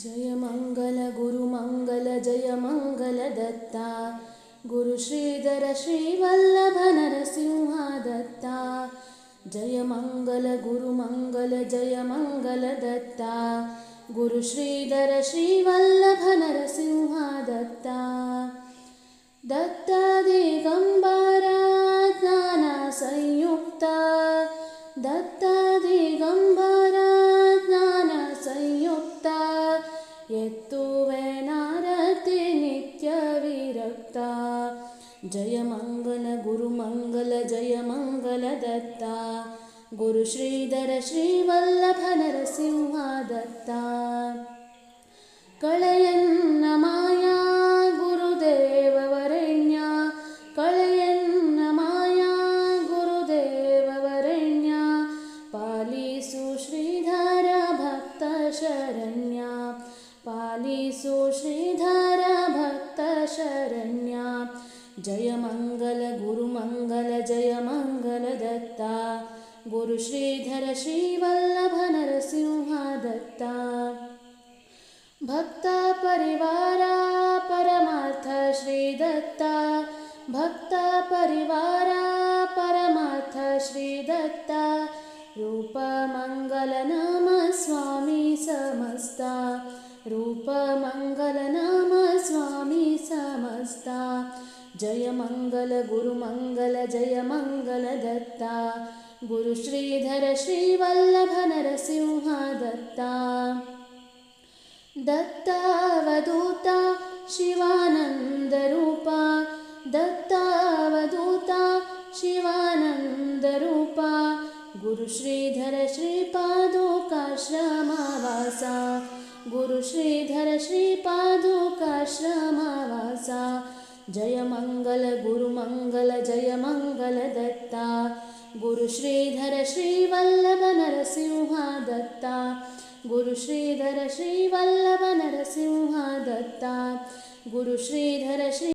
जय मङ्गल गुरुमङ्गल जय मङ्गल दत्ता गुरुश्रीधर श्रीवल्लभ नरसिंहा दत्ता जय मङ्गल गुरुमङ्गल जय मङ्गल दत्ता गुरुश्रीधर श्रीवल्लभ नरसिंहा दत्ता दत्ता दिगम्बरा ज्ञानसंयुक्ता दत्ता यत्तुवे नारति नित्यविरक्ता जय मङ्गल गुरुमङ्गल जय मङ्गल दत्ता गुरुश्रीधर श्रीवल्लभ श्रीधर भक्तशरण्या जय मङ्गल गुरुमङ्गल जय मङ्गल दत्ता। गुरुश्रीधर श्रीवल्लभ नरसिंहा दत्ता भक्तपरिवारा परमार्थ श्रीदत्ता। भक्तपरिवारा परमार्थ श्रीदत्ता। समस्ता रूपमङ्गलनाम स्वामी समस्ता। जय मङ्गल गुरुमङ्गल जय मङ्गल दत्ता। गुरुश्रीधर श्रीवल्लभ नरसिंहा दत्ता दत्तावधूता शिवानन्दरूपा दत्तावधूता शिवानन्दरूपा गुरुश्रीधर श्रीपादुकाश्रमवासा गुरुश्रीधर श्रीपादुकाश्रमवासा। जय मङ्गल गुरुमङ्गल जय मङ्गल दत्ता। गुरुश्रीधर श्रीवल्लभ नरसिंहा दत्ता गुरुश्रीधर श्रीवल्लभ नरसिंहा दत्ता गुरुश्रीधर श्री